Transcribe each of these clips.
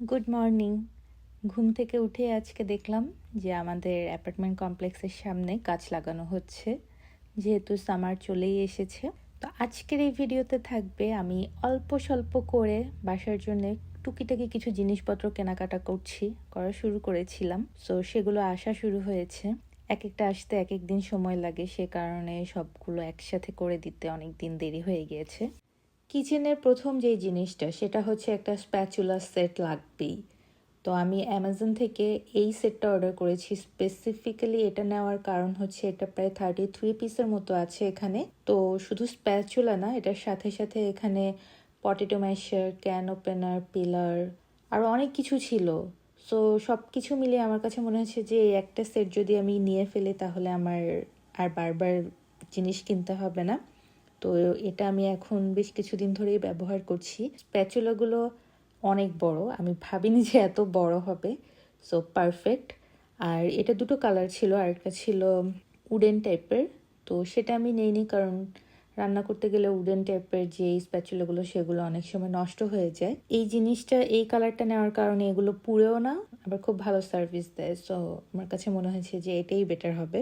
Good morning. ঘুম থেকে উঠে আজকে দেখলাম যে আমাদের অ্যাপার্টমেন্ট কমপ্লেক্সের সামনে গাছ লাগানো হচ্ছে, যেহেতু সামার চলেই এসেছে। তো আজকের এই ভিডিওতে থাকবে আমি অল্প স্বল্প করে বাসার জন্য টুকিটাকি কিছু জিনিসপত্র কেনাকাটা করছি, করা শুরু করেছিলাম। সো সেগুলো আসা শুরু হয়েছে। এক একটা আসতে এক এক দিন সময় লাগে, সে কারণে সবগুলো একসাথে করে দিতে অনেক দিন দেরি হয়ে গিয়েছে। কিচেনের প্রথম যে জিনিসটা, সেটা হচ্ছে একটা স্প্যাচুলা সেট লাগবেই। তো আমি অ্যামাজন থেকে এই সেটটা অর্ডার করেছি। স্পেসিফিক্যালি এটা নেওয়ার কারণ হচ্ছে এটা প্রায় থার্টি থ্রি পিসের মতো আছে এখানে। তো শুধু স্প্যাচুলা না, এটার সাথে সাথে এখানে potato masher can opener peeler আরও অনেক কিছু ছিল। সো সব কিছু মিলিয়ে আমার কাছে মনে হচ্ছে যে একটা সেট যদি আমি নিয়ে ফেলি, তাহলে আমার আর বারবার জিনিস কিনতে হবে না। তো এটা আমি এখন বেশ কিছুদিন ধরেই ব্যবহার করছি। স্প্যাচুলাগুলো অনেক বড়, আমি ভাবিনি যে এত বড় হবে সো পারফেক্ট আর এটা দুটো কালার ছিল, আর একটা ছিল উডেন টাইপের তো সেটা আমি নেইনি কারণ রান্না করতে গেলে উডেন টাইপের যে স্প্যাচুলাগুলো, সেগুলো অনেক সময় নষ্ট হয়ে যায়। এই জিনিসটা, এই কালারটা নেওয়ার কারণে এগুলো পুড়েও না, আবার খুব ভালো সার্ভিস দেয় সো আমার কাছে মনে হয়েছে যে এটাই বেটার হবে।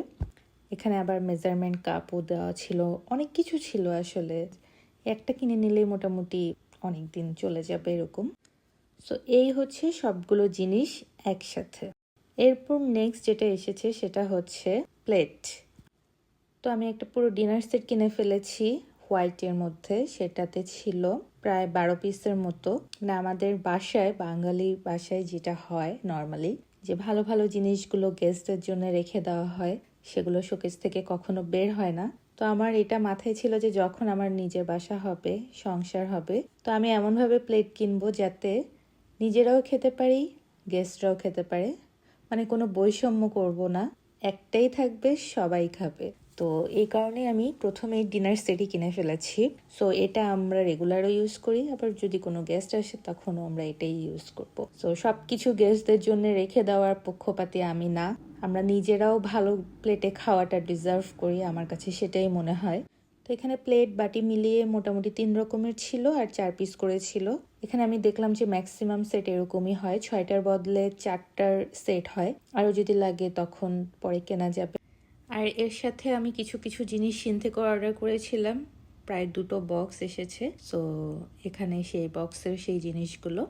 এখানে আবার মেজারমেন্ট কাপও দেওয়া ছিল, অনেক কিছু ছিল আসলে। একটা কিনে নিলেই মোটামুটি অনেক দিন চলে যাবে এরকম। সো এই হচ্ছে সবগুলো জিনিস একসাথে। এরপর নেক্সট যেটা এসেছে সেটা হচ্ছে প্লেট তো আমি একটা পুরো ডিনার সেট কিনে ফেলেছি হোয়াইটের মধ্যে। সেটাতে ছিল প্রায় বারো পিসের মতো। মানে আমাদের বাসায়, বাঙালি বাসায় যেটা হয় নর্মালি যে ভালো ভালো জিনিসগুলো গেস্টদের জন্য রেখে দেওয়া হয় সেগুলো শোকেস থেকে কখনো বের হয় না। তো আমার এটা মাথায় ছিল যে যখন আমার নিজের বাসা হবে, সংসার হবে, তো আমি এমনভাবে প্লেট কিনবো যাতে নিজেরাও খেতে পারি, গেস্টরাও খেতে পারে। মানে কোনো বৈষম্য করব না। একটাই থাকবে, সবাই খাবে। তো এই কারণে আমি প্রথমে ডিনার সেটই কিনে ফেলেছি। সো এটা আমরা রেগুলারও ইউজ করি, আবার যদি কোনো গেস্ট আসে, তখনও আমরা এটাই ইউজ করব। সো সব কিছু গেস্টদের জন্য রেখে দেওয়ার পক্ষপাতি আমি না। আমরা নিজেরাও ভালো প্লেটে খাওয়াটা ডিজার্ভ করি, আমার কাছে সেটাই মনে হয়। তো এখানে প্লেট বাটি মিলিয়ে মোটামুটি তিন রকমের ছিল আর চার পিস করে ছিল। এখানে আমি দেখলাম যে ম্যাক্সিমাম সেট এরকমই হয়, ছয়টার বদলে চারটার সেট হয়। আরও যদি লাগে তখন পরে কেনা যাবে। আর এর সাথে আমি কিছু কিছু জিনিস সিন থেকে অর্ডার করেছিলাম। প্রায় দুটো বক্স এসেছে সো এখানে সেই বক্সের সেই জিনিসগুলো।